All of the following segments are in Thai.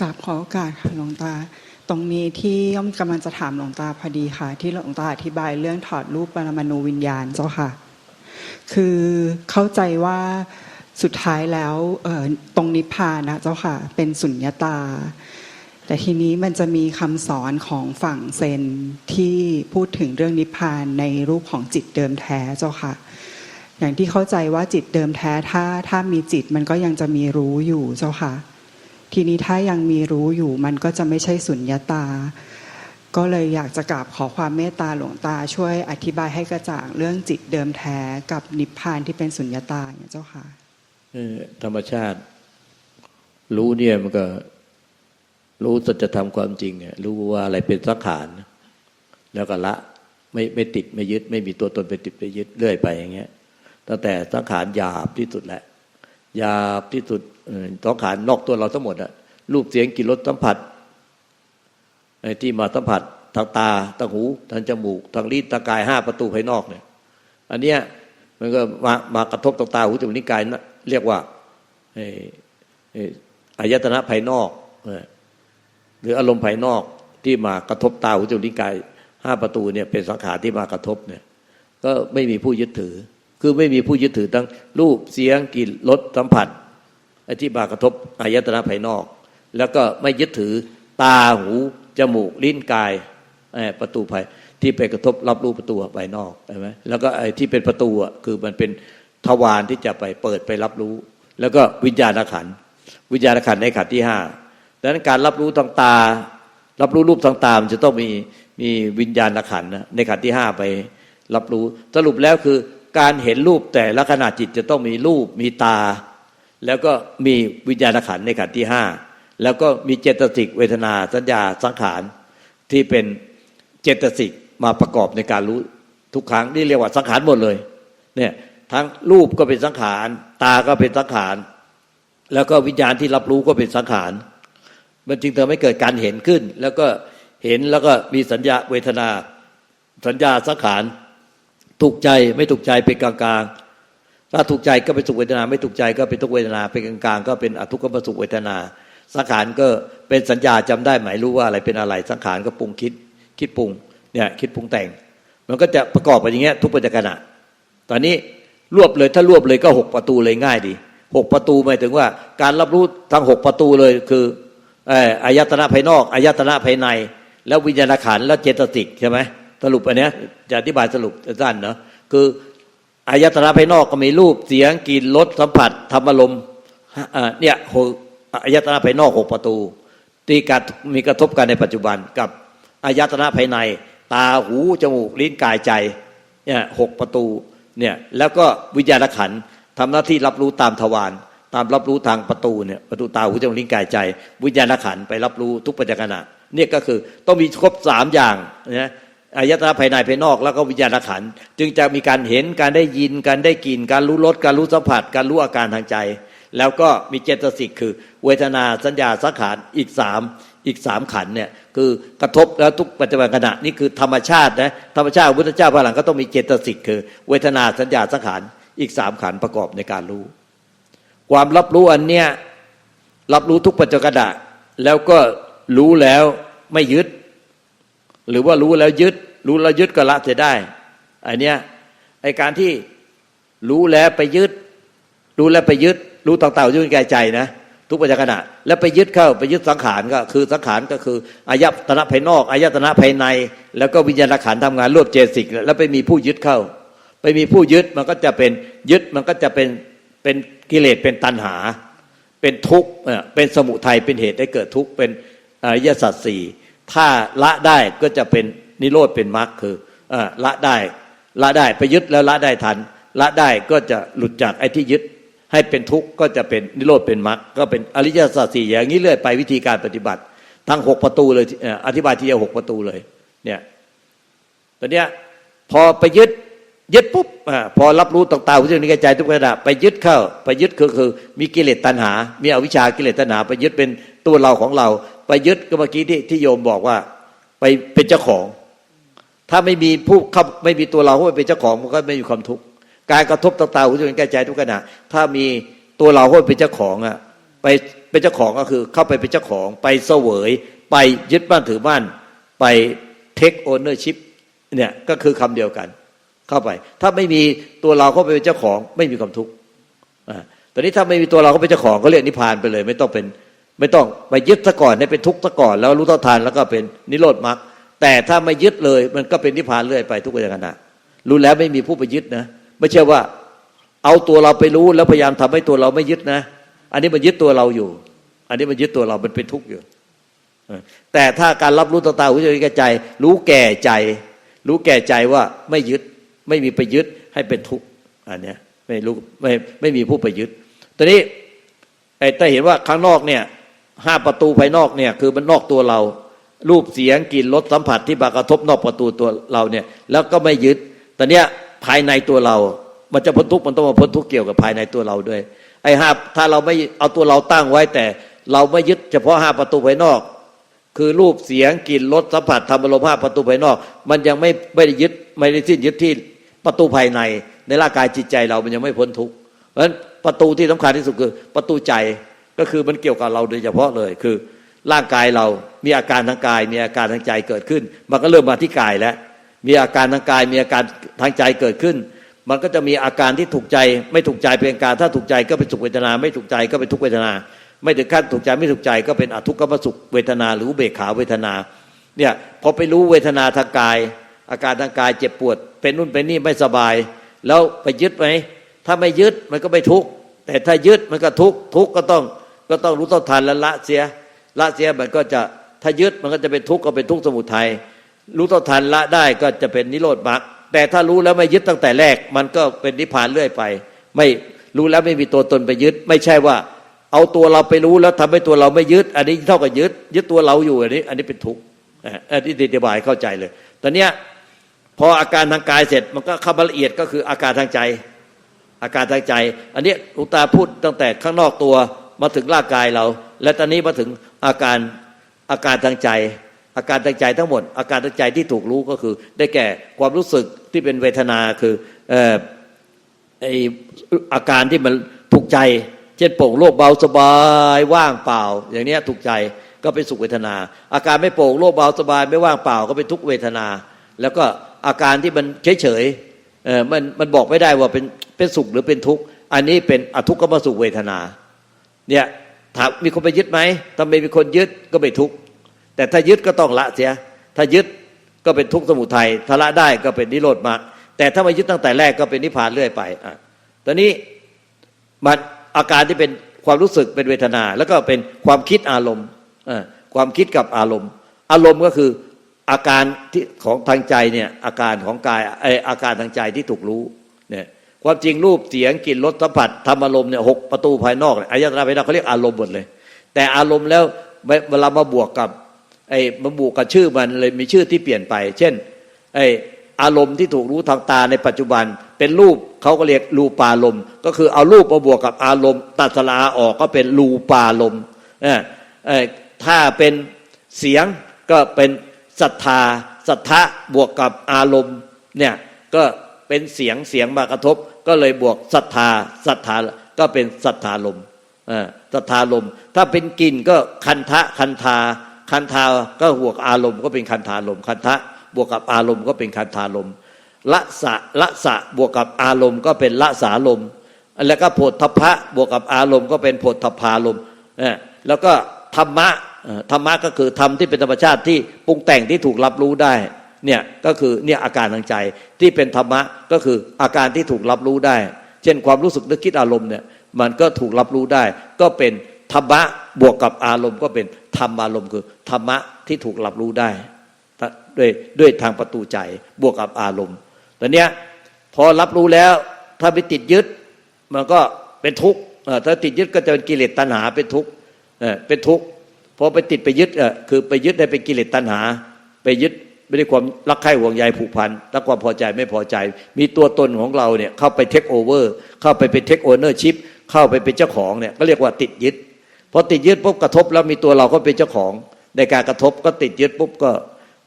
กราบขอโอกาสค่ะหลวงตา ตรงนี้ที่ย่อมกำลังจะถามหลวงตาพอดีค่ะ ที่หลวงตาอธิบายเรื่องถอดรูปปรมาณูวิญญาณเจ้าค่ะ คือเข้าใจว่าสุดท้ายแล้วตรงนิพพานนะเจ้าค่ะ เป็นสุญญตา แต่ทีนี้มันจะมีคำสอนของฝั่งเซนที่พูดถึงเรื่องนิพพานในรูปของจิตเดิมแท้เจ้าค่ะ อย่างที่เข้าใจว่าจิตเดิมแท้ถ้าถ้ามีจิตมันก็ยังจะมีรู้อยู่เจ้าค่ะ ทีนี้ถ้ายังมีรู้อยู่มันก็จะไม่ใช่สุญญตา ก็เลยอยากจะกราบขอความเมตตาหลวงตาช่วยอธิบายให้กระจ่างเรื่องจิตเดิมแท้กับนิพพานที่เป็นสุญญตาเนี่ยเจ้าค่ะธรรมชาติ รู้เนี่ยมันก็ รู้สัจธรรมความจริงรู้ว่าอะไรเป็นสังขาร แล้วก็ละไม่ไม่ติดไม่ยึด ไม่มีตัวตนไปติดไปยึดเรื่อยไปอย่างเงี้ยตั้งแต่สังขารหยาบที่สุดแหละ หยาบที่สุดเอองขารนอกตัวเราทั้งหมดอะรูปเสียงกลิ่นรสสัมผัสไอ้ที่มาสัมผัสทางตาทางหูทางจมูกทางลิ้นทางกายห้าประตูภายนอกเนี่ย อันเนี้ยมันก็มามากระทบตางตาหูจมูกนิ้วกายนะเรียกว่าเอ่อเอ่อายตนะภายนอกหรืออารมณ์ภายนอกที่มากระทบตาหูจมูกนิ้วกายห้าประตูเนี่ยเป็นสังขารที่มากระทบเนี่ย ก็ไม่มีผู้ยึดถือ คือไม่มีผู้ยึดถือทั้งรูปเสียงกลิ่นรสสัมผัสไอ้ที่มากระทบอายตนะภายนอก แล้วก็ไม่ยึดถือตาหูจมูกลิ้นกายเอ่อประตูภายที่ไปกระทบรับรู้ประตูภายนอกใช่ไหมแล้วก็ไอ้ที่เป็นประตูอะคือมันเป็นทวารที่จะไปเปิดไปรับรู้ แล้วก็วิญญาณขันวิญญาณขันในขันที่ห้าดังนั้นการรับรู้ทางตา รับรู้รูปทางตามันจะต้องมีมีวิญญาณขันนะในขันที่ห้าไปรับรู้สรุปแล้วคือ การเห็นรูปแต่ละขณะจิตจะต้องมีรูปมีตา แล้วก็มีวิญญาณขันในขันที่ห้าแล้วก็มีเจตสิกเวทนาสัญญาสังขารที่เป็นเจตสิกมาประกอบในการรู้ทุกครั้งนี่เรียกว่าสังขารหมดเลยเนี่ยทั้งรูปก็เป็นสังขาร ตาก็เป็นสังขาร แล้วก็วิญญาณที่รับรู้ก็เป็นสังขาร มันจึงทำให้เกิดการเห็นขึ้น แล้วก็เห็นแล้วก็มีสัญญาเวทนา สัญญาสังขาร ถูกใจไม่ถูกใจเป็นกลางๆ ถ้าถูกใจก็เป็นสุขเวทนา ไม่ถูกใจก็เป็นทุกเวทนาเป็นกลางๆ ก็เป็นอทุกขมสุขเวทนา สังขารก็เป็นสัญญาจำได้หมายรู้ว่าอะไรเป็นอะไร สังขารก็ปรุงคิดคิดปรุงเนี่ยคิดปรุงแต่ง มันก็จะประกอบไปอย่างเงี้ยทุกปัจจุบันตอนนี้รวบเลยถ้ารวบเลยก็หกประตูเลยง่ายดีหกประตูหมายถึงว่า การรับรู้ทั้งหกประตูเลยคืออายตนะภายนอกอายตนะภายใน แล้ววิญญาณขันแล้วเจตสิกใช่ไหม สรุปอันเนี้ยจะอธิบายสรุปสั้นเนาะคืออายตนะภายนอกก็มีรูปเสียงกลิ่นรสสัมผัสธรรมลมเนี่ยอายตนะภายนอกหกประตูที่การมีกระทบกันในปัจจุบันกับอายตนะภายใน ตาหูจมูกลิ้นกายใจเนี่ยหกประตูเนี่ยแล้วก็วิญญาณขันทำหน้าที่รับรู้ตามทวารตามรับรู้ทางประตูเนี่ยประตูตาหูจมูกลิ้นกายใจ วิญญาณขันไปรับรู้ทุกปัจจุบันเนี่ยก็คือต้องมีครบสามอย่างนะ อายตนะภายในภายนอกแล้วก็วิญญาณขันธ์จึงจะมีการเห็นการได้ยินการได้กลิ่นการรู้รสการรู้สัมผัส การรู้อาการทางใจ แล้วก็มีเจตสิกคือ เวทนาสัญญาสังขารอีกสามอีกสามขันเนี่ยคือกระทบแล้วทุกปัจจุบันขณะนี่คือธรรมชาตินะธรรมชาติพุทธเจ้าพระหลังก็ต้องมีเจตสิกคือ เวทนาสัญญาสังขารอีกสามขันประกอบในการรู้ ความรับรู้อันเนี้ยรับรู้ทุกปัจจุบันแล้วก็รู้แล้วไม่ยึด หรือว่ารู้แล้วยึด รู้แล้วยึดก็ละเสียได้อันเนี้ยไอการที่รู้แล้วไปยึด รู้แล้วไปยึด รู้ต่างๆอยู่ในกายใจนะทุกปัจจุบันแล้วไปยึดเข้าไปยึดสังขารก็คือสังขารก็คืออายตนะภายนอกอายตนะภายใน แล้วก็วิญญาณขันทำงานรวบเจสิกแล้วไปมีผู้ยึดเข้า ไปมีผู้ยึดมันก็จะเป็นยึดมันก็จะเป็นเป็นกิเลสเป็นตัณหา เป็นทุกข์เป็นสมุทัยเป็นเหตุให้เกิดทุกข์เป็นอริยสัจสี่ ถ้าละได้ก็จะเป็นนิโรธเป็นมรรคคือละได้ละได้ไปยึดแล้วละได้ทัน ละได้ก็จะหลุดจากไอ้ที่ยึด ให้เป็นทุกข์ก็จะเป็นนิโรธเป็นมรรคก็เป็นอริยสัจสี่อย่างนี้เรื่อยไปวิธีการปฏิบัติ ทั้งหกประตูเลยอธิบายทีเดียวหกประตูเลย เนี่ยตอนเนี้ยพอไปยึด ยึดปุ๊บอพอรับรู้ต่างๆวิจารณ์ในใจทุกขณะไปยึดเข้า ไปยึดคือคือ มีกิเลสตัณหา มีอวิชากิเลสตัณหา ไปยึดเป็นตัวเราของเรา ไปยึดก็เมื่อกี้ที่ที่โยมบอกว่า ไปเป็นเจ้าของ ถ้าไม่มีผู้เข้าไม่มีตัวเราเข้าไปเป็นเจ้าของมันก็ไม่มีความทุกข์การกระทบต่างๆหูจมูกลิ้นกายใจทุกขณะ ถ้ามีตัวเราเข้าไปเป็นเจ้าของอะไปเป็นเจ้าของก็คือเข้าไปเป็นเจ้าของ ไปเสวย ไปยึดบ้านถือบ้านไป take ownership เนี่ยก็คือคำเดียวกัน เข้าไป ถ้าไม่มีตัวเราเข้าไปเป็นเจ้าของไม่มีความทุกข์อ่าตอนนี้ถ้าไม่มีตัวเราเข้าเป็นเจ้าของก็เรียกนิพพานไปเลย ไม่ต้องเป็นไม่ต้องไปยึดซะก่อนให้เป็นทุกข์ซะก่อนแล้วรู้เท่าทานแล้วก็เป็นนิโรธมรรคแต่ถ้าไม่ยึดเลยมันก็เป็นนิพพานเรื่อยไปทุกเวลางนะรู้แล้วไม่มีผู้ไปยึดนะไม่ใช่ว่าเอาตัวเราไปรู้แล้วพยายามทำให้ตัวเราไม่ยึดนะ อันนี้มันยึดตัวเราอยู่ อันนี้มันยึดตัวเรา มันเป็นทุกข์อยู่ แต่ถ้าการรับรู้ตางๆหูจมูกลิ้นกายใจ รู้แก่ใจ รู้แก่ใจว่าไม่ยึด ไม่มีไปยึดให้เป็นทุกข์อันเนี้ยไม่รู้ไม่ไม่มีผู้ไปยึดตอนนี้ไอ้แต่เห็นว่าข้างนอกเนี่ยห้าประตูภายนอกเนี่ยคือมันนอกตัวเรา รูปเสียงกลิ่นรสสัมผัสที่มากระทบนอกประตูตัวเราเนี่ย แล้วก็ไม่ยึดตอนเนี้ยภายในตัวเรา มันจะพ้นทุกข์มันต้องมาพ้นทุกข์เกี่ยวกับภายในตัวเราด้วย ไอ้ห้าถ้าเราไม่เอาตัวเราตั้งไว้แต่เราไม่ยึดเฉพาะห้าประตูภายนอก คือรูปเสียงกลิ่นรสสัมผัสธรรมอารมณ์ห้าประตูภายนอก มันยังไม่ไม่ได้ยึดไม่ได้สิ้นยึดที่ ประตูภายในในร่างกายจิตใจเรามันยังไม่พ้นทุกข์เพราะฉะนั้นประตูที่สำคัญที่สุดคือประตูใจก็คือมันเกี่ยวกับเราโดยเฉพาะเลยคือ ร่างกายเรามีอาการทางกาย มีอาการทางใจเกิดขึ้น มันก็เริ่มมาที่กายแล้วมีอาการทางกาย มีอาการทางใจเกิดขึ้น มันก็จะมีอาการที่ถูกใจ ไม่ถูกใจเป็นการถ้าถูกใจก็เป็นสุขเวทนา ไม่ถูกใจก็เป็นทุกเวทนา ไม่ถึงขั้นถูกใจไม่ถูกใจก็เป็นอทุกขมสุขเวทนา หรือเบกขาเวทนาเนี่ยพอไปรู้เวทนาทางกาย อาการทางกายเจ็บปวด เป็นนู่นเป็นนี่ไม่สบาย แล้วไปยึดไหมถ้าไม่ยึดมันก็ไม่ทุกข์แต่ถ้ายึดมันก็ทุกข์ทุกข์ก็ต้องก็ต้องรู้เท่าทันและละเสีย ละเสียมันก็จะถ้ายึดมันก็จะเป็นทุกข์ก็เป็นทุกข์สมุทัยรู้เท่าทันละได้ก็จะเป็นนิโรธมรรคแต่ถ้ารู้แล้วไม่ยึดตั้งแต่แรก มันก็เป็นนิพพานเรื่อยไป ไม่รู้แล้วไม่มีตัวตนไปยึด ไม่ใช่ว่า เอาตัวเราไปรู้แล้วทำให้ตัวเราไม่ยึด อันนี้เท่ากับยึด ยึดตัวเราอยู่อันนี้ อันนี้เป็นทุกข์อันนี้อธิบายเข้าใจเลย ตอนเนี้ย พออาการทางกายเสร็จมันก็เข้ามาละเอียดก็คืออาการทางใจ อาการทางใจ อันนี้หลวงตาพูดตั้งแต่ข้างนอกตัวมาถึงร่างกายเรา และตอนนี้มาถึงอาการอาการทางใจ อาการทางใจทั้งหมด อาการทางใจที่ถูกรู้ก็คือ ได้แก่ความรู้สึกที่เป็นเวทนาคืออไออาการที่มันถูกใจ เช่นโปร่งโล่งเบาสบายว่างเปล่า อย่างนี้ถูกใจก็เป็นสุขเวทนา อาการไม่โปร่งโล่งเบาสบายไม่ว่างเปล่าก็เป็นทุกเวทนา แล้วก็ อาการที่มันเฉยเฉยๆเออมันมันบอกไม่ได้ว่าเป็นเป็นสุขหรือเป็นทุกข์อันนี้เป็นอทุกขมสุขเวทนา เนี่ยถามมีคนไปยึดไหมถ้าไม่มีคนยึดก็ไม่ทุกข์แต่ถ้ายึดก็ต้องละเสีย ถ้ายึดก็เป็นทุกข์สมุทัยถ้าละได้ก็เป็นนิโรธมรรคแต่ถ้ามายึดตั้งแต่แรกก็เป็นนิพพานเรื่อยไปอะตอนนี้มันอาการที่เป็นความรู้สึกเป็นเวทนา แล้วก็เป็นความคิดอารมณ์อะความคิดกับอารมณ์ อารมณ์ก็คือ อาการที่ของทางใจเนี่ยอาการของกายไออาการทางใจที่ถูกรู้เนี่ยความจริงรูปเสียงกลิ่นรสสัมผัสธรรมอารมณ์เนี่ยหกประตูภายนอกเนี่ยอายตนะภายนอกเขาเรียกอารมณ์หมดเลย แต่อารมณ์แล้วเวลามาบวกกับไอ้มาบวกกับชื่อมันเลยมีชื่อที่เปลี่ยนไป เช่นไอ้อารมณ์ที่ถูกรู้ทางตาในปัจจุบัน เป็นรูปเขาก็เรียกรูปารมณ์ ก็คือเอารูปมาบวกกับอารมณ์ ตัดสลาออกก็เป็นรูปารมณ์เออเออถ้าเป็นเสียงก็เป็น ศรัทธาศรัทธะบวกกับอารมณ์เนี่ยก็เป็นเสียงเสียงมากระทบ ก็เลยบวกศรัทธาศรัทธาก็เป็นศรัทธาลมศรัทธาลม ถ้าเป็นกลิ่นก็คันทะคันทาคันทาก็บวกอารมณ์ก็เป็นคันธาลมคันทะบวกกับอารมณ์ก็เป็นคันธาลมละสะละสะบวกกับอารมณ์ก็เป็นละสาลมแล้วก็โพธพะบวกกับอารมณ์ก็เป็นโพธพาลมแล้วก็ธรรมะ ธรรมะก็คือธรรมที่เป็นธรรมชาติที่ปรุงแต่งที่ถูกรับรู้ได้เนี่ยก็คือเนี่ยอาการทางใจที่เป็นธรรมะก็คืออาการที่ถูกรับรู้ได้ เช่นความรู้สึกนึกคิดอารมณ์เนี่ยมันก็ถูกรับรู้ได้ ก็เป็นธรรมะบวกกับอารมณ์ ก็เป็นธรรมอารมณ์คือธรรมะที่ถูกรับรู้ได้ด้วยด้วยทางประตูใจบวกกับอารมณ์ตอนเนี้ยพอรับรู้แล้วถ้าไปติดยึดมันก็เป็นทุกข์ถ้าติดยึดก็จะเป็นกิเลสตัณหาเป็นทุกข์เป็นทุกข์ พอไปติดไปยึดคือไปยึดได้เป็นกิเลสตัณหา ไปยึดไม่ได้ความรักใคร่ห่วงใยผูกพันและความพอใจไม่พอใจ มีตัวตนของเราเนี่ยเข้าไปเทคโอเวอร์เข้าไปเป็นเทคโอเนอร์ชิพเข้าไปเป็นเจ้าของเนี่ยก็เรียกว่าติดยึดพอติดยึดปุ๊บกระทบแล้วมีตัวเราก็เป็นเจ้าของ ในการกระทบก็ติดยึดปุ๊บก็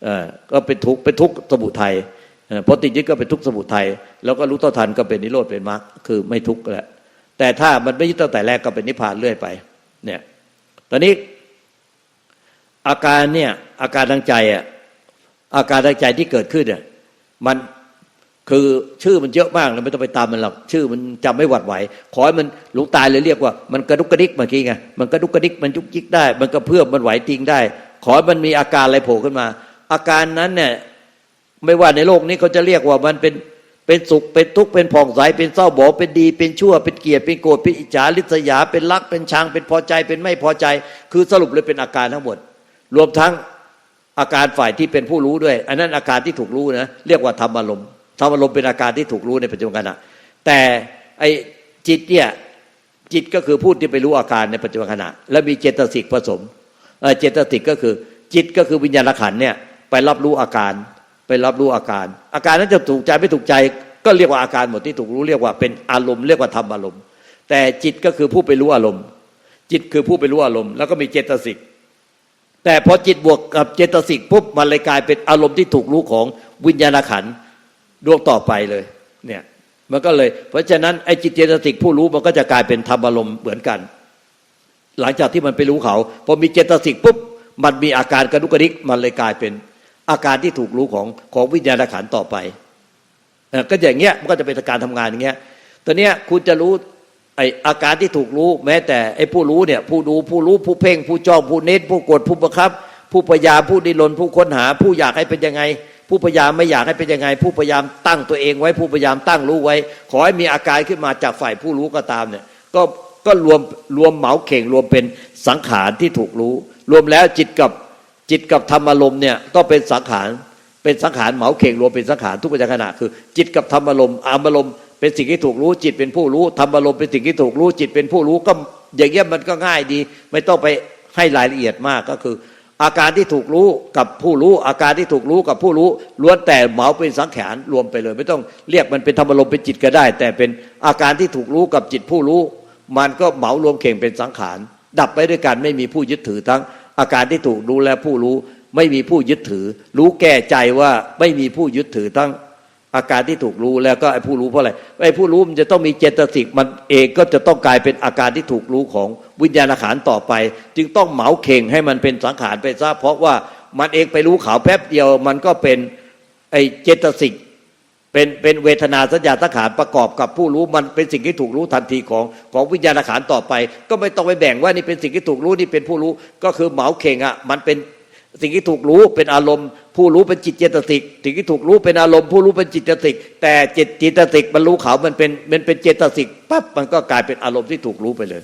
เออก็เป็นทุกข์เป็นทุกข์สมุทัยพอติดยึดก็เป็นทุกข์สมุทัยแล้วก็รู้ต่อทันก็เป็นนิโรธเป็นมรรคคือไม่ทุกข์แล้วแต่ถ้ามันไม่ยึดตั้งแต่แรกก็เป็นนิพพานเรื่อยไปเนี่ยตอนนี้ อาการเนี่ยอาการทางใจอะอาการทางใจที่เกิดขึ้นเนี่ยมันคือชื่อมันเยอะมากเราไม่ต้องไปตามมันหรอกชื่อมันจำไม่หวัดไหว ขอให้มันหลวงตายเลยเรียกว่ามันกระดุกกระดิกเมื่อกี้ไงมันกระดุกกระดิกมันยุกยิกได้ มันกระเพื่อมมันไหวติงได้ ขอให้มันมีอาการอะไรโผล่ขึ้นมา อาการนั้นเนี่ยไม่ว่าในโลกนี้เขาจะเรียกว่ามันเป็นเป็นสุขเป็นทุกข์เป็นผ่องใสเป็นเศร้าหมองเป็นดี เป็นชั่วเป็นเกลียดเป็นโกรธเป็นอิจฉาริษยาเป็นรักเป็นชังเป็นพอใจเป็นไม่พอใจ คือสรุปเลยเป็นอาการทั้งหมด รวมทั้งอาการฝ่ายที่เป็นผู้รู้ด้วย อันนั้นอาการที่ถูกรู้นะเรียกว่าธรรมอารมณ์ธรรมอารมณ์เป็นอาการที่ถูกรู้ในปัจจุบันขณะแต่ไอ้จิตเนี่ยจิตก็คือผู้ที่ไปรู้อาการในปัจจุบันขณะ และมีเจตสิกผสมเจตสิกก็คือจิตก็คือวิญญาณขันเนี่ยไปรับรู้อาการ ไปรับรู้อาการ อาการนั้นจะถูกใจไม่ถูกใจ ก็เรียกว่าอาการหมดที่ถูกรู้เรียกว่าเป็นอารมณ์เรียกว่าธรรมอารมณ์ แต่จิตก็คือผู้ไปรู้อารมณ์ จิตคือผู้ไปรู้อารมณ์แล้วก็มีเจตสิก แต่พอจิตบวกกับเจตสิกปุ๊บมันเลยกลายเป็นอารมณ์ที่ถูกรู้ของวิญญาณขันดวงต่อไปเลยเนี่ยมันก็เลย เพราะฉะนั้นไอ้จิตเจตสิกผู้รู้มันก็จะกลายเป็นธรรมอารมณ์เหมือนกัน หลังจากที่มันไปรู้เขาพอมีเจตสิกปุ๊บมันมีอาการกระดุกกระดิกมันเลยกลายเป็นอาการที่ถูกรู้ของของวิญญาณขันต่อไปก็อย่างเงี้ยมันก็จะเป็นการทำงานอย่างเงี้ยตอนเนี้ยคุณจะรู้ ไออาการที่ถูกรู้แม้แต่ไอผู้รู้เนี่ยผู้ดูผู้รู้ผู้เพ่ง ผู้จ้องผู้เน้นผู้กดผู้ประคับ ผู้พยายามผู้ดิ้นรนผู้ค้นหา ผู้อยากให้เป็นยังไง ผู้พยายามไม่อยากให้เป็นยังไง ผู้พยายามตั้งตัวเองไว้ผู้พยายามตั้งรู้ไว้ ขอให้มีอาการขึ้นมาจากฝ่ายผู้รู้ก็ตามเนี่ยก็ก็รวมรวมเหมาเข่งรวมเป็นสังขารที่ถูกรู้ รวมแล้วจิตกับจิตกับธรรมอารมณ์เนี่ยก็เป็นสังขารเป็นสังขารเหมาเข่งรวมเป็นสังขารทุกปัจจุบันขณะคือ จิตกับธรรมอารมณ์อารมณ์ เป็นสิ่งที่ถูกรู้จิตเป็นผู้รู้ธรรมอารมณ์เป็นสิ่งที่ถูกรู้จิตเป็นผู้รู้ก็อย่างเงี้ยมันก็ง่ายดี ไม่ต้องไปให้รายละเอียดมากก็คือ อาการที่ถูกรู้กับผู้รู้ อาการที่ถูกรู้กับผู้รู้ล้วนแต่เหมาเป็นสังขารรวมไปเลย ไม่ต้องเรียกมันเป็นธรรมอารมณ์เป็นจิตก็ได้ แต่เป็นอาการที่ถูกรู้กับจิตผู้รู้ มันก็เหมารวมเข่งเป็นสังขารดับไปด้วยกันไม่มีผู้ยึดถือทั้ง อาการที่ถูกรู้และผู้รู้ ไม่มีผู้ยึดถือ รู้แก่ใจว่าไม่มีผู้ยึดถือทั้ง อาการที่ถูกรู้แล้วก็ไอ้ผู้รู้เพราะอะไรไอ้ผู้รู้มันจะต้องมีเจตสิกมันเองก็จะต้องกลายเป็นอาการที่ถูกรู้ของวิญญาณขันธ์ต่อไป จึงต้องเหมาเข่งให้มันเป็นสังขารไปซะเพราะว่ามันเองไปรู้ข่าวแป๊บเดียว มันก็เป็นไอ้เจตสิกเป็นเป็นเวทนาสัญญาสังขารประกอบกับผู้รู้มันเป็นสิ่งที่ถูกรู้ทันทีของของวิญญาณขันธ์ต่อไป ก็ไม่ต้องไปแบ่งว่านี่เป็นสิ่งที่ถูกรู้นี่เป็นผู้รู้ก็คือเหมาเข่งอะมันเป็นสิ่งที่ถูกรู้เป็นอารมณ์ ผู้รู้เป็นจิตเจตสิกสิ่งที่ถูกรู้เป็นอารมณ์ผู้รู้เป็นจิตเจตสิกแต่จิตจิตสิกมันรู้เขามันเป็นมันเป็นเจตสิกปั๊บมันก็กลายเป็นอารมณ์ที่ถูกรู้ไปเลย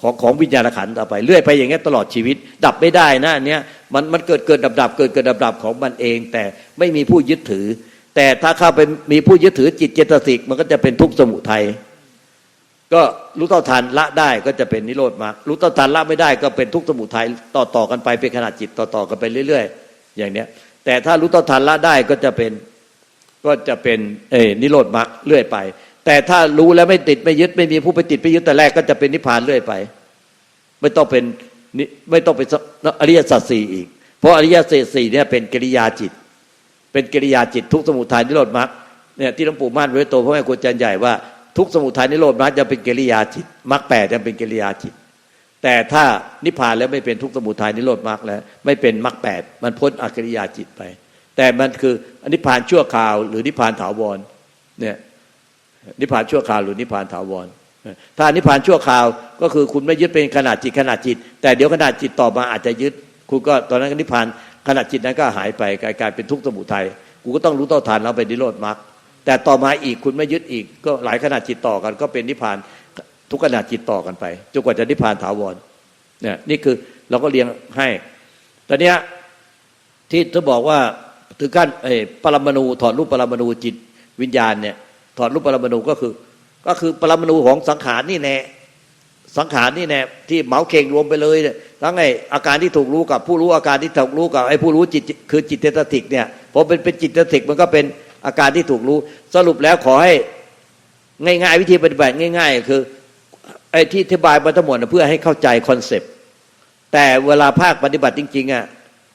ของของวิญญาณขันธ์ต่อไปเรื่อยไปอย่างเงี้ยตลอดชีวิต ดับไม่ได้นะอันเนี้ยมันมันเกิดเกิดดับดับเกิดเกิดดับดับของมันเอง แต่ไม่มีผู้ยึดถือ แต่ถ้าเข้าไปมีผู้ยึดถือจิตเจตสิกมันก็จะเป็นทุกข์สมุทัยก็รู้เท่าทันละได้ก็จะเป็นนิโรธมรรครู้เท่าทันละไม่ได้ก็เป็นทุกข์สมุทัยต่อต่อกันไปเป็นขนาดจิตต่อต่อกันไปเรื่อยๆ อย่างเนี้ย แต่ถ้ารู้เท่าทันละได้ก็จะเป็นก็จะเป็นเอนิโรธมรรคเรื่อยไป แต่ถ้ารู้แล้วไม่ติดไม่ยึดไม่มีผู้ไปติดไปยึดแต่แรกก็จะเป็นนิพพานเรื่อยไป ไม่ต้องเป็นนิไม่ต้องเป็นอริยสัจสี่อีก เพราะอริยสัจสี่เนี่ยเป็นกิริยาจิต เป็นกิริยาจิตทุกสมุทัยนิโรธมรรคเนี่ยที่หลวงปู่มั่นไว้โตพ่อแม่ครูอาจใหญ่ว่าทุกสมุทัยนิโรธมรรคจะเป็นกิริยาจิตมรรคแปดจะเป็นกิริยาจิต แต่ถ้านิพพานแล้วไม่เป็นทุกสมุทัยนิโรธมรรคแล้ว ไม่เป็นมรรคแปดมันพ้นอกิริยาจิตไป แต่มันคืออนิพพานชั่วคราว หรือนิพพานถาวรเนี่ยนิพพานชั่วคราวหรือนิพพานถาวรถ้านิพพานชั่วคราวก็คือคุณไม่ยึดเป็นขนาดจิตขนาดจิต แต่เดี๋ยวขนาดจิตต่อมาอาจจะยึด คุณก็ตอนนั้นนิพพานขนาดจิตนั้นก็หายไปกลายกลายเป็นทุกสมุทัยกูก็ต้องรู้ต่อทานแล้วเป็นนิโรธมรรคแต่ต่อมาอีกคุณไม่ยึดอีก ก็หลายขนาดจิตต่อกัน ก็เป็นนิพพาน ทุกขนาดจิตต่อกันไปจนกว่าจะนิพพานถาวรเนี่ยนี่คือเราก็เรียงให้ตอนเนี้ยที่เธอบอกว่าถึงขั้นไอ้ปรมาณูถอดรูปปรมาณูจิตวิญญาณเนี่ยถอดรูปปรมาณูก็คือ ก็คือปรมาณูของสังขารนี่แน่สังขารนี่แน่ที่เหมาเข่งรวมไปเลยเนี่ยทั้งไอ้อาการที่ถูกรู้กับผู้รู้อาการที่ถูกรู้กับไอ้ผู้รู้จิตคือจิตเตติกเนี่ยพอเป็นเป็นจิตเตติกมันก็เป็นอาการที่ถูกรู้ สรุปแล้วขอให้ง่าย ๆ วิธีปฏิบัติง่าย ๆ คือ ไอ้ที่อธิบายมาทั้งหมดเพื่อให้เข้าใจคอนเซปต์แต่เวลาภาคปฏิบัติจริงๆอะ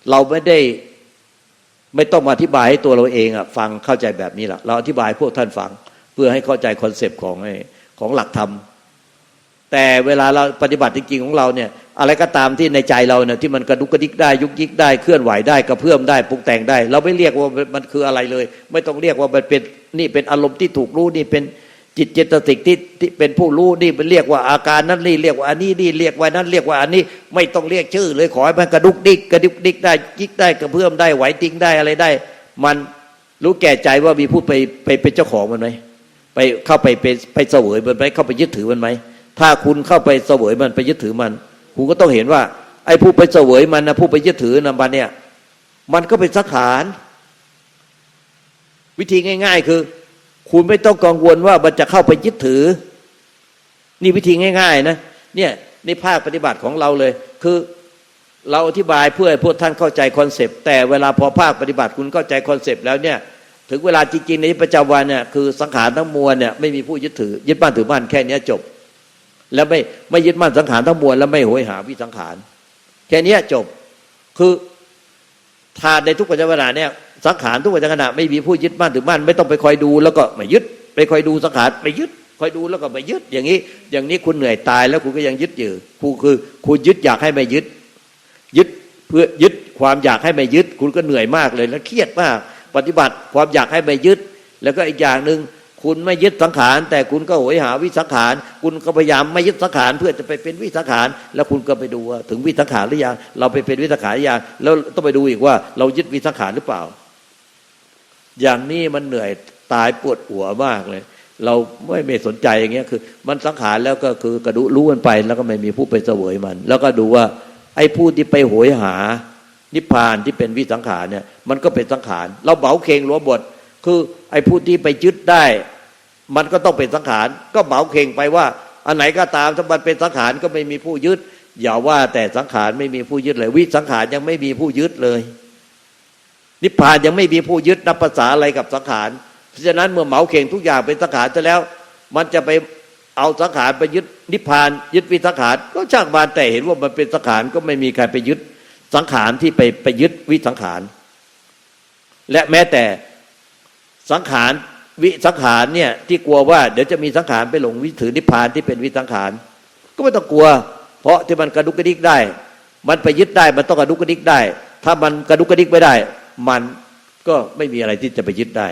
เราไม่ได้ไม่ต้องมาอธิบายให้ตัวเราเองอะฟังเข้าใจแบบนี้หรอกเราอธิบายพวกท่านฟังเพื่อให้เข้าใจคอนเซปต์ของของหลักธรรมแต่เวลาเราปฏิบัติจริงๆของเราเนี่ย อะไรก็ตามที่ในใจเราเนี่ยที่มันกระดุกกระดิกได้ยุกยิกได้เคลื่อนไหวได้กระเพื่อมได้ปรุงแต่งได้ เราไม่เรียกว่ามันคืออะไรเลย ไม่ต้องเรียกว่ามันเป็นนี่เป็นอารมณ์ที่ถูกรู้นี่เป็น จิตเจตสิกที่ที่เป็นผู้รู้นี่เป็นเรียกว่าอาการนั้นนี่เรียกว่าอันนี้นี่เรียกว่านั้นเรียกว่าอันนี้ไม่ต้องเรียกชื่อเลยขอให้มันกระดุกดิกกระดุกดิกได้ยิกได้กระเพื่อมได้ไหวติ้งได้อะไรได้ มันรู้แก่ใจว่ามีผู้ไปไปเป็นเจ้าของมันไหมไปเข้าไปไปไปเสวยมันไหมเข้าไปยึดถือมันไหมถ้าคุณเข้าไปเสวยมันไปยึดถือมัน คุณก็ต้องเห็นว่า ไอ้ผู้ไปเสวยมันนะผู้ไปยึดถือนะมันเนี่ย มันก็เป็นสังขารวิธีง่าย ๆ คือ คุณไม่ต้องกังวลว่ามันจะเข้าไปยึดถือ นี่วิธีง่าย ๆ นะ เนี่ยในภาคปฏิบัติของเราเลย คือเราอธิบายเพื่อให้พวกท่านเข้าใจคอนเซปต์แต่เวลาพอภาคปฏิบัติคุณเข้าใจคอนเซปต์แล้วเนี่ย ถึงเวลาจริงๆในประจำวันเนี่ยคือสังขารทั้งมวลเนี่ยไม่มีผู้ยึดถือ ยึดบ้านถือบ้านแค่เนี้ยจบ แล้วไม่ไม่ยึดมั่นสังขารทั้งมวลแล้วไม่โหยหาวิสังขาร แค่เนี้ยจบคือทานในทุกปัจจุบันเนี่ย สังขารทุกปัจจุบันไม่มีผู้ยึดมั่นถือมั่นไม่ต้องไปคอยดูแล้วก็ไม่ยึดไปคอยดูสังขารไปยึดคอยดูแล้วก็ไม่ยึดอย่างนี้ อย่างนี้คุณเหนื่อยตายแล้วคุณก็ยังยึดอยู่คุณคือ คุณยึดอยากให้ไม่ยึด ยึดเพื่อยึดความอยากให้ไม่ยึด คุณก็เหนื่อยมากเลยแล้วเครียดมาก ปฏิบัติความอยากให้ไม่ยึด แล้วก็อีกอย่างหนึ่งคุณไม่ยึดสังขาร แต่คุณก็โหยหาวิสังขาร คุณก็พยายามไม่ยึดสังขารเพื่อจะไปเป็นวิสังขาร แล้วคุณก็ไปดูว่าถึงวิสังขารหรือยังเราไปเป็นวิสังขารหรือยังแล้วต้องไปดูอีกว่าเรายึดวิสังขารหรือเปล่า อย่างนี้มันเหนื่อยตายปวดหัวมากเลย เราไม่ไม่สนใจอย่างเงี้ยคือ มันสังขารแล้วก็คือกระดูรู้มันไป แล้วก็ไม่มีผู้ไปเสวยมัน แล้วก็ดูว่า ไอ้ผู้ที่ไปโหยหา นิพพานที่เป็นวิสังขารเนี่ย มันก็เป็นสังขาร เราเบาเคงรวบท คือไอ้ผู้ที่ไปยึดได้ มันก็ต้องเป็นสังขาร ก็เบาเคงไปว่า อันไหนก็ตามถ้ามันเป็นสังขารก็ไม่มีผู้ยึดอย่าว่าแต่สังขารไม่มีผู้ยึดเลย วิสังขารยังไม่มีผู้ยึดเลย นิพพานยังไม่มีผู้ยึดนับภาษาอะไรกับสังขารเพราะฉะนั้นเมื่อเหมาเข่งทุกอย่างเป็นสังขารจะแล้ว มันจะไปเอาสังขารไปยึดนิพพานยึดวิสังขารก็ช่างบานแต่เห็นว่ามันเป็นสังขารก็ไม่มีใครไปยึดสังขารที่ไปไปยึดวิสังขาร และแม้แต่สังขารวิสังขารเนี่ยที่กลัวว่าเดี๋ยวจะมีสังขารไปหลงวิถือนิพพานที่เป็นวิสังขาร ก็ไม่ต้องกลัว เพราะที่มันกระดุกกระดิกได้ มันไปยึดได้มันต้องกระดุกกระดิกได้ ถ้ามันกระดุกกระดิกไม่ได้ มันก็ไม่มีอะไรที่จะไปยึดได้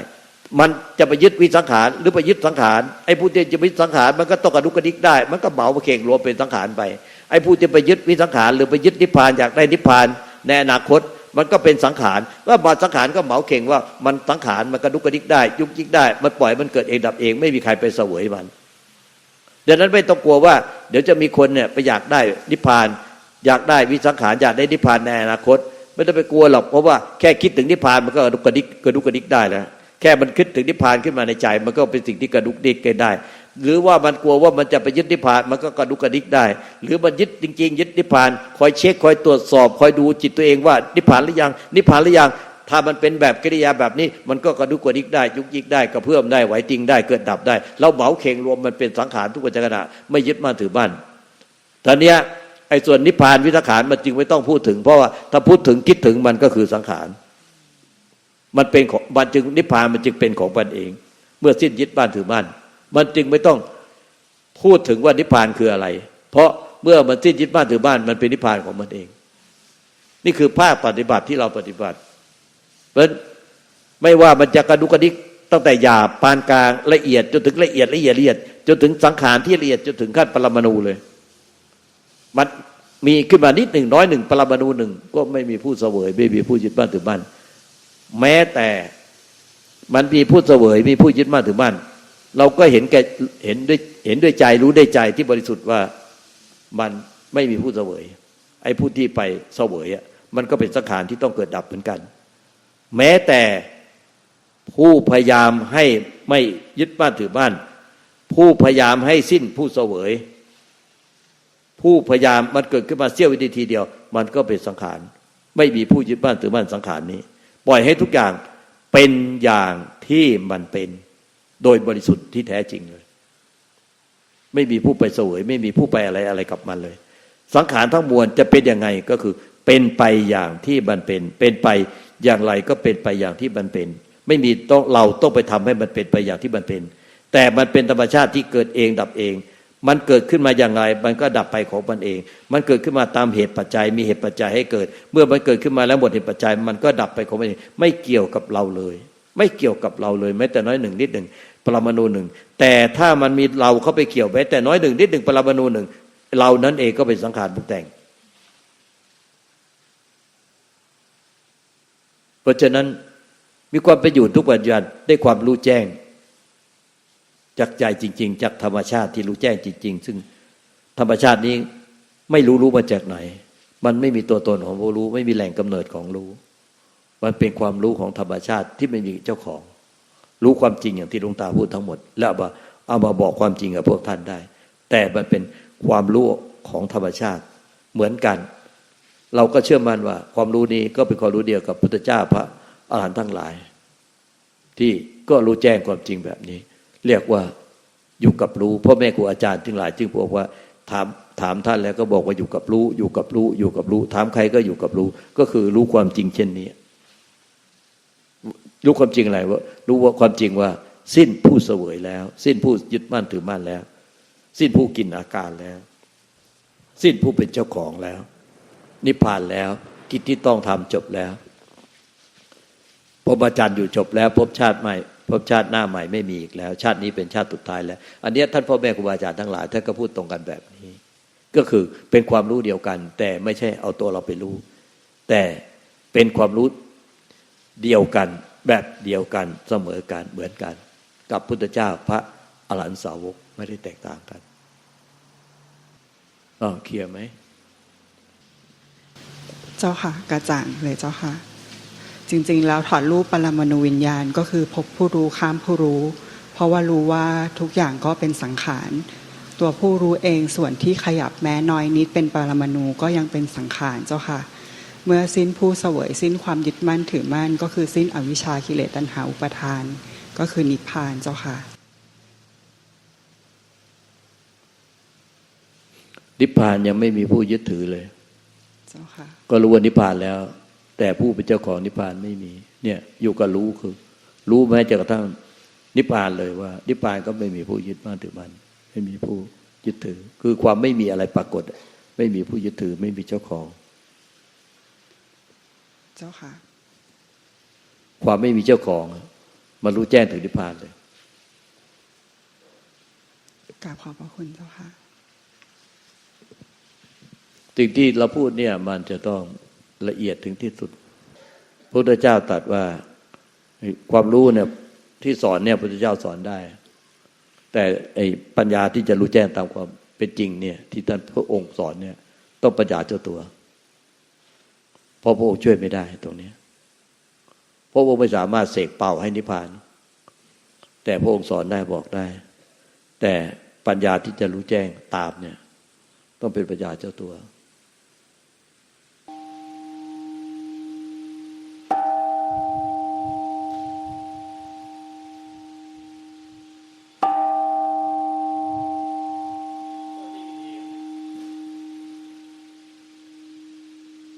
มันจะไปยึดวิสังขารหรือไปยึดสังขารไอ้ผู้ที่จะยึดสังขารมันก็ต้องกระดุกกระดิกได้ มันก็เบาเข่งรวมเป็นสังขารไป ไอ้ผู้ที่ไปยึดวิสังขารหรือไปยึดนิพพานอยากได้นิพพานในอนาคตมันก็เป็นสังขารว่าบาสังขารก็เหมาเข่งว่ามันสังขารมันกระดุกกระดิกได้ ยุกยิกได้ มันปล่อยมันเกิดเองดับเองไม่มีใครไปเสวยมันดังนั้นไม่ต้องกลัวว่า เดี๋ยวจะมีคนเนี่ยไปอยากได้นิพพาน อยากได้วิสังขารอยากได้นิพพานในอนาคต ไม่ต้องไปกลัวหรอกเพราะว่าแค่คิดถึงนิพพานมันก็กระดุกกระดิกกระดุกกระดิกได้แล้วแค่มันคิดถึงนิพพานขึ้นมาในใจ มันก็เป็นสิ่งที่กระดุกดิกกันได้ หรือว่ามันกลัวว่ามันจะไปยึดนิพพานมันก็กระดุกกระดิกได้ หรือมันยึดจริง ๆ ยึดนิพพาน คอยเช็คคอยตรวจสอบคอยดูจิตตัวเองว่านิพพานหรือยังนิพพานหรือยังถ้ามันเป็นแบบกิริยาแบบนี้ มันก็กระดุกกระดิกได้ ยุกยิกได้กระเพื่อมได้ไหวติงได้เกิดดับได้ เราเหมาเข่งรวมมันเป็นสังขารทุกขณะไม่ยึดมาถือบ้านตอนเนี้ย ไอ้ส่วนนิพพานวิสังขารมันจึงไม่ต้องพูดถึง เพราะว่าถ้าพูดถึงคิดถึงมันก็คือสังขาร มันเป็นของมันจึงนิพพานมันจึงเป็นของมันเอง เมื่อสิ้นยึดบ้านถือบ้าน มันจึงไม่ต้องพูดถึงว่านิพพานคืออะไร เพราะเมื่อมันสิ้นยึดบ้านถือบ้านมันเป็นนิพพานของมันเอง นี่คือภาคปฏิบัติที่เราปฏิบัติเพราะไม่ว่ามันจะกระดุกกระดิกตั้งแต่หยาบปานกลางละเอียดจนถึงละเอียดละเอียดละเอียดจนถึงสังขารที่ละเอียดจนถึงขั้นปรมาณูเลย มันมีขึ้นมานิดหนึ่งน้อยหนึ่งปรมาณูหนึ่งก็ไม่มีผู้เสวยไม่มีผู้ยึดบ้านถือบ้านแม้แต่มันมีผู้เสวยมีผู้ยึดบ้านถือบ้านเราก็เห็นแก่เห็นด้วยเห็นด้วยใจรู้ได้ใจที่บริสุทธิ์ว่ามันไม่มีผู้เสวย ไอ้ผู้ที่ไปเสวยอะมันก็เป็นสังขารที่ต้องเกิดดับเหมือนกัน แม้แต่ผู้พยายามให้ไม่ยึดบ้านถือบ้าน ผู้พยายามให้สิ้นผู้เสวย ผู้พยายามมันเกิดขึ้นมาเสี้ยววินาทีเดียว มันก็เป็นสังขารไม่มีผู้ยึดบ้านถือบ้านสังขารนี้ ปล่อยให้ทุกอย่างเป็นอย่างที่มันเป็น โดยบริสุทธิ์ที่แท้จริงเลย ไม่มีผู้ไปสวย ไม่มีผู้ไปอะไรอะไรกับมันเลย สังขารทั้งมวลจะเป็นยังไงก็คือ เป็นไปอย่างที่มันเป็น เป็นไปอย่างไรก็เป็นไปอย่างที่มันเป็น ไม่มีต้องเราต้องไปทำให้มันเป็นไปอย่างที่มันเป็น แต่มันเป็นธรรมชาติที่เกิดเองดับเอง มันเกิดขึ้นมาอย่างไรมันก็ดับไปของมันเอง มันเกิดขึ้นมาตามเหตุปัจจัย มีเหตุปัจจัยให้เกิด เมื่อมันเกิดขึ้นมาแล้วหมดเหตุปัจจัย มันก็ดับไปของมันเอง ไม่เกี่ยวกับเราเลย ไม่เกี่ยวกับเราเลยแม้แต่น้อยหนึ่งนิดหนึ่งปรมาณูหนึ่งแต่ถ้ามันมีเราเข้าไปเกี่ยวแม้แต่น้อยหนึ่งนิดหนึ่งปรมาณูหนึ่งเรานั้นเองก็เป็นสังขารปรุงแต่ง เพราะฉะนั้นมีความประโยชน์ทุกปัญญาได้ความรู้แจ้ง จากใจจริง ๆ จากธรรมชาติที่รู้แจ้งจริง ๆ ซึ่งธรรมชาตินี้ไม่รู้รู้มาจากไหน มันไม่มีตัวตนของรู้ ไม่มีแหล่งกำเนิดของรู้ มันเป็นความรู้ของธรรมชาติที่ไม่มีเจ้าของ รู้ความจริงอย่างที่หลวงตาพูดทั้งหมด แล้วเอามาเอามาบอกความจริงกับพวกท่านได้ แต่มันเป็นความรู้ของธรรมชาติเหมือนกัน เราก็เชื่อมั่นว่า ความรู้นี้ก็เป็นความรู้เดียวกับพุทธเจ้าพระอาหารหันต์ทั้งหลาย ที่ก็รู้แจ้งความจริงแบบนี้ เรียกว่าอยู่กับรู้พ่อแม่ครูอาจารย์ทั้งหลายจึงบอกว่าถามถามท่านแล้วก็บอกว่าอยู่กับรู้อยู่กับรู้อยู่กับรู้ ถามใครก็อยู่กับรู้ ก็คือรู้ความจริงเช่นนี้ รู้ความจริงอะไรว่า รู้ว่าความจริงว่า สิ้นผู้เสวยแล้ว สิ้นผู้ยึดมั่นถือมั่นแล้ว สิ้นผู้กินอาการแล้ว สิ้นผู้เป็นเจ้าของแล้ว นิพพานแล้ว กิจที่ต้องทำจบแล้วพบอาจารย์อยู่จบแล้ว พบชาติใหม่ พบชาติหน้าใหม่ไม่มีอีกแล้ว ชาตินี้เป็นชาติสุดท้ายแล้ว อันนี้ท่านพ่อแม่ครูบาอาจารย์ทั้งหลายท่านก็พูดตรงกันแบบนี้ ก็คือเป็นความรู้เดียวกัน แต่ไม่ใช่เอาตัวเราไปรู้ แต่เป็นความรู้เดียวกัน แบบเดียวกันเสมอกันเหมือนกัน กับพุทธเจ้าพระอรหันตสาวกไม่ได้แตกต่างกันอ๋อเคลียร์ไหม เจ้าค่ะกระจ่างเลยเจ้าค่ะ จริง ๆ แล้วถอดรูปปรมาณูวิญญาณ ก็คือพบผู้รู้ข้ามผู้รู้ เพราะว่ารู้ว่าทุกอย่างก็เป็นสังขาร ตัวผู้รู้เองส่วนที่ขยับแม้น้อยนิดเป็นปรมาณูก็ยังเป็นสังขารเจ้าค่ะ เมื่อสิ้นผู้เสวยสิ้นความยึดมั่นถือมั่น ก็คือสิ้นอวิชชากิเลสตัณหาอุปาทาน ก็คือนิพพานเจ้าค่ะนิพพานยังไม่มีผู้ยึดถือเลย เจ้าค่ะ ก็รู้ว่านิพพานแล้ว แต่ผู้เป็นเจ้าของนิพพานไม่มี เนี่ยอยู่กับรู้คือ รู้แม้จะกระทั่งนิพพานเลยว่า นิพพานก็ไม่มีผู้ยึดมั่นถือมัน ไม่มีผู้ยึดถือ คือความไม่มีอะไรปรากฏ ไม่มีผู้ยึดถือ ไม่มีเจ้าของ เจ้าค่ะ ความไม่มีเจ้าของมารู้แจ้งถึงนิพพานเลยกราบขอบพระคุณเจ้าค่ะสิ่งที่เราพูดเนี่ยมันจะต้อง ละเอียดถึงที่สุดพระพุทธเจ้าตรัสว่าความรู้เนี่ยที่สอนเนี่ยพระพุทธเจ้าสอนได้ แต่ไอ้ปัญญาที่จะรู้แจ้งตามความเป็นจริงเนี่ยที่ท่านพระองค์สอนเนี่ย ต้องปัญญาเจ้าตัว เพราะพระองค์ช่วยไม่ได้ตรงนี้เพราะพระองค์ไม่สามารถเสกเป่าให้นิพพาน แต่พระองค์สอนได้บอกได้ แต่ปัญญาที่จะรู้แจ้งตามเนี่ย ต้องเป็นปัญญาเจ้าตัว